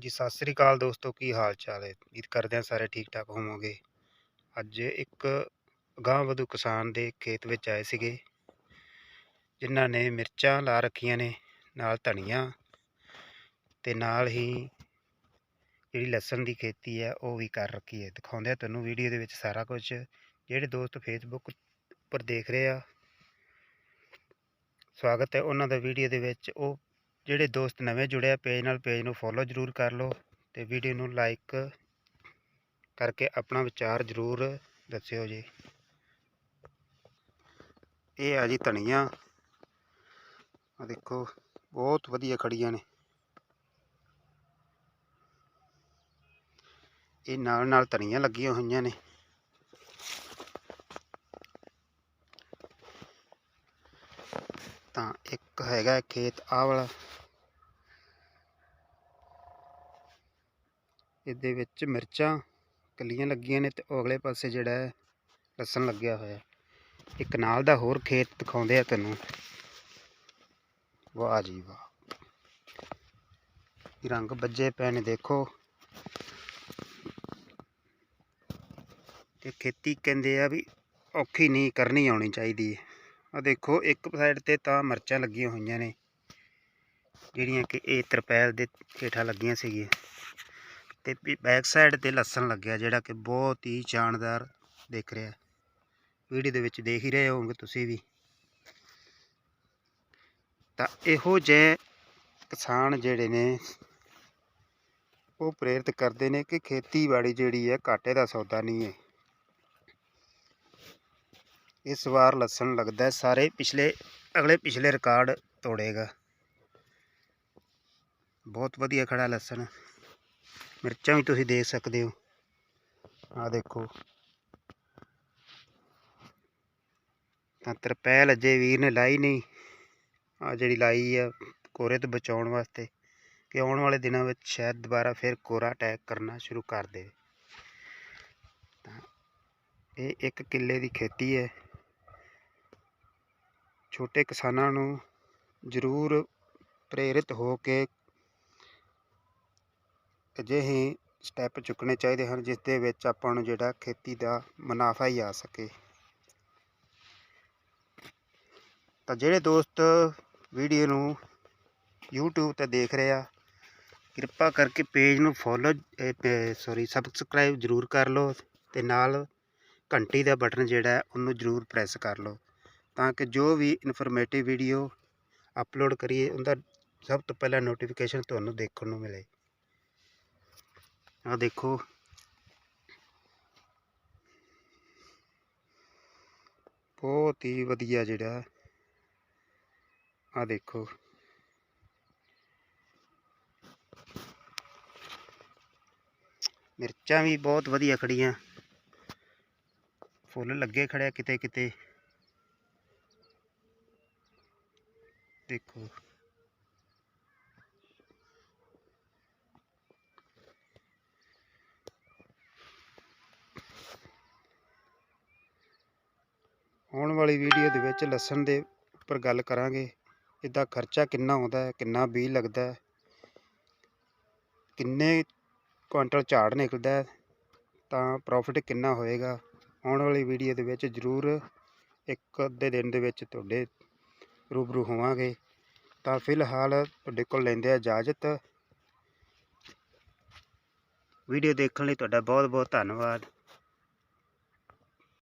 ਜੀ, ਸਤਿ ਸ੍ਰੀ ਅਕਾਲ ਦੋਸਤੋ, ਕੀ ਹਾਲ ਚਾਲ ਹੈ? ਉਮੀਦ ਕਰਦੇ ਹਾਂ ਸਾਰੇ ਠੀਕ ਠਾਕ ਹੋਵੋਗੇ। ਅੱਜ ਇੱਕ ਗਾਂ ਵਧੂ ਕਿਸਾਨ ਦੇ ਖੇਤ ਵਿੱਚ ਆਏ ਸੀਗੇ, ਜਿਨ੍ਹਾਂ ਨੇ ਮਿਰਚਾਂ ਲਾ ਰੱਖੀਆਂ ਨੇ, ਨਾਲ ਧਨੀਆ ਤੇ ਨਾਲ ਹੀ ਜਿਹੜੀ ਲਸਣ ਦੀ ਖੇਤੀ ਹੈ, ਉਹ ਵੀ ਕਰ ਰੱਖੀ ਹੈ। ਦਿਖਾਉਂਦੇ ਆ ਤੁਹਾਨੂੰ ਵੀਡੀਓ ਦੇ ਵਿੱਚ ਸਾਰਾ ਕੁਝ। ਜਿਹੜੇ ਦੋਸਤ ਫੇਸਬੁੱਕ ਉੱਪਰ ਦੇਖ ਰਹੇ ਆ, ਸਵਾਗਤ ਹੈ ਉਹਨਾਂ ਦਾ ਵੀਡੀਓ ਦੇ ਵਿੱਚ। ਉਹ ਜਿਹੜੇ ਦੋਸਤ ਨਵੇਂ ਜੁੜੇ ਆ ਪੇਜ ਨਾਲ ਪੇਜ ਨੂੰ ਫੋਲੋ ਜ਼ਰੂਰ ਕਰ ਲਓ ਤੇ ਵੀਡੀਓ ਨੂੰ ਲਾਈਕ ਕਰਕੇ ਆਪਣਾ ਵਿਚਾਰ ਜ਼ਰੂਰ ਦੱਸਿਓ ਜੀ। ਇਹ ਆ ਜੀ ਧਨੀਆ। ਆ ਦੇਖੋ, ਬਹੁਤ ਵਧੀਆ ਖੜੀਆਂ ਨੇ। ਇਹ ਨਾਲ ਨਾਲ ਧਨੀਆ ਲੱਗੀਆਂ ਹੋਈਆਂ ਨੇ। ਤਾਂ ਇੱਕ ਹੈਗਾ ਖੇਤ, ਆਹ ਵਾਲਾ। ਇਹਦੇ ਵਿੱਚ ਮਿਰਚਾਂ ਕੱਲੀਆਂ ਲੱਗੀਆਂ ਨੇ ਤੇ ਅਗਲੇ ਪਾਸੇ ਜਿਹੜਾ ਹੈ ਲਸਣ ਲੱਗਿਆ ਹੋਇਆ ਹੈ। ਇੱਕ ਨਾਲ ਦਾ ਹੋਰ ਖੇਤ ਦਿਖਾਉਂਦੇ ਆ ਤੈਨੂੰ। ਵਾਹ ਜੀ ਵਾਹ। ਰੰਗ ਬੱਜੇ ਪਏ ਨੇ ਦੇਖੋ। ਤੇ ਖੇਤੀ ਕਹਿੰਦੇ ਆ ਵੀ ਔਖੀ ਨਹੀਂ ਕਰਨੀ ਆਉਣੀ ਚਾਹੀਦੀ ਹੈ। ਆ ਦੇਖੋ, ਇੱਕ ਸਾਈਡ ਤੇ ਤਾਂ ਮਿਰਚਾਂ ਲੱਗੀਆਂ ਹੋਈਆਂ ਨੇ, ਜਿਹੜੀਆਂ ਕਿ ਇਹ ਤਰਪੈਲ ਦੇ ਹੇਠਾਂ ਲੱਗੀਆਂ ਸੀਗੀਆਂ। ਤੇ ਬੈਕ ਸਾਈਡ ਤੇ ਲਸਣ ਲੱਗਿਆ, ਜਿਹੜਾ ਕਿ ਬਹੁਤ ਹੀ ਸ਼ਾਨਦਾਰ ਦਿਖ ਰਿਹਾ ਵੀਡੀਓ ਦੇ ਵਿੱਚ ਦੇਖ ਹੀ ਰਹੇ ਹੋਵੋਗੇ ਤੁਸੀਂ ਵੀ। ਤਾਂ ਇਹੋ ਜਿਹੇ ਕਿਸਾਨ ਜਿਹੜੇ ਨੇ, ਉਹ ਪ੍ਰੇਰਿਤ ਕਰਦੇ ਨੇ ਕਿ ਖੇਤੀਬਾੜੀ ਜਿਹੜੀ ਹੈ ਘਾਟੇ ਦਾ ਸੌਦਾ ਨਹੀਂ ਹੈ। ਇਸ ਵਾਰ ਲਸਣ ਲੱਗਦਾ ਸਾਰੇ ਪਿਛਲੇ, ਅਗਲੇ ਪਿਛਲੇ ਰਿਕਾਰਡ ਤੋੜੇਗਾ। ਬਹੁਤ ਵਧੀਆ ਖੜਾ ਲਸਣ। ਮਿਰਚਾਂ ਵੀ ਤੁਸੀਂ ਦੇਖ ਸਕਦੇ ਹੋ। ਆ ਦੇਖੋ। ਤਾਂ ਤਰਪੈਲ ਅਜੇ ਵੀਰ ਨੇ ਲਾਈ ਨਹੀਂ। ਆ ਜਿਹੜੀ ਲਾਈ ਆ ਕੋਰੇ ਤੋਂ ਬਚਾਉਣ ਵਾਸਤੇ ਕਿ ਆਉਣ ਵਾਲੇ ਦਿਨਾਂ ਵਿੱਚ ਸ਼ਾਇਦ ਦੁਬਾਰਾ ਫਿਰ ਕੋਰਾ ਅਟੈਕ ਕਰਨਾ ਸ਼ੁਰੂ ਕਰ ਦੇਵੇ। ਤਾਂ ਇਹ ਇੱਕ ਕਿੱਲੇ ਦੀ ਖੇਤੀ ਹੈ। ਛੋਟੇ ਕਿਸਾਨਾਂ ਨੂੰ ਜ਼ਰੂਰ ਪ੍ਰੇਰਿਤ ਹੋ ਕੇ ਅਜਿਹੇ ਸਟੈਪ ਚੁੱਕਣੇ ਚਾਹੀਦੇ ਹਨ ਜਿਸ ਦੇ ਵਿੱਚ ਆਪਾਂ ਨੂੰ ਜਿਹੜਾ ਖੇਤੀ ਦਾ ਮੁਨਾਫਾ ਹੀ ਆ ਸਕੇ। ਤਾਂ ਜਿਹੜੇ ਦੋਸਤ ਵੀਡੀਓ ਨੂੰ YouTube ਤੇ ਦੇਖ ਰਹੇ ਆ, ਕਿਰਪਾ ਕਰਕੇ ਪੇਜ ਨੂੰ ਫੋਲੋ ਸੌਰੀ ਸਬਸਕ੍ਰਾਈਬ ਜ਼ਰੂਰ ਕਰ ਲਓ ਤੇ ਨਾਲ ਘੰਟੀ ਦਾ ਬਟਨ ਜਿਹੜਾ ਉਹਨੂੰ ਜ਼ਰੂਰ ਪ੍ਰੈਸ ਕਰ ਲਓ ਤਾਂ ਕਿ ਜੋ ਵੀ ਇਨਫੋਰਮੇਟਿਵ ਵੀਡੀਓ ਅਪਲੋਡ ਕਰੀਏ, ਉਹਦਾ ਸਭ ਤੋਂ ਪਹਿਲਾਂ ਨੋਟੀਫਿਕੇਸ਼ਨ ਤੁਹਾਨੂੰ ਦੇਖਣ ਨੂੰ ਮਿਲੇ। ਆ ਦੇਖੋ ਬਹੁਤ ਹੀ ਵਧੀਆ ਜਿਹੜਾ ਆ ਦੇਖੋ ਮਿਰਚਾਂ ਵੀ ਬਹੁਤ ਵਧੀਆ ਖੜੀਆਂ ਫੁੱਲ ਲੱਗੇ ਖੜਿਆ ਕਿਤੇ ਕਿਤੇ ਦੇਖੋ ਆਉਣ ਵਾਲੀ ਵੀਡੀਓ ਦੇ ਵਿੱਚ ਲਸਣ ਦੇ ਉੱਪਰ ਗੱਲ ਕਰਾਂਗੇ, ਇਹਦਾ ਖਰਚਾ ਕਿੰਨਾ ਆਉਂਦਾ ਹੈ, ਕਿੰਨਾ ਬੀ ਲੱਗਦਾ ਹੈ, ਕਿੰਨੇ ਕੁਆਂਟਲ ਝਾੜ ਨਿਕਲਦਾ ਹੈ, ਤਾਂ ਪ੍ਰੋਫਿਟ ਕਿੰਨਾ ਹੋਏਗਾ, ਆਉਣ ਵਾਲੀ ਵੀਡੀਓ ਦੇ ਵਿੱਚ ਜ਼ਰੂਰ ਇੱਕ ਅੱਧੇ ਦਿਨ ਦੇ ਵਿੱਚ ਤੁਹਾਡੇ ਰੂਬਰੂ ਹੋਵਾਂਗੇ। ਤਾਂ ਫਿਲਹਾਲ ਤੁਹਾਡੇ ਕੋਲ ਲੈਂਦੇ ਆ ਇਜਾਜ਼ਤ। ਵੀਡੀਓ ਦੇਖਣ ਲਈ ਤੁਹਾਡਾ ਬਹੁਤ ਬਹੁਤ ਧੰਨਵਾਦ।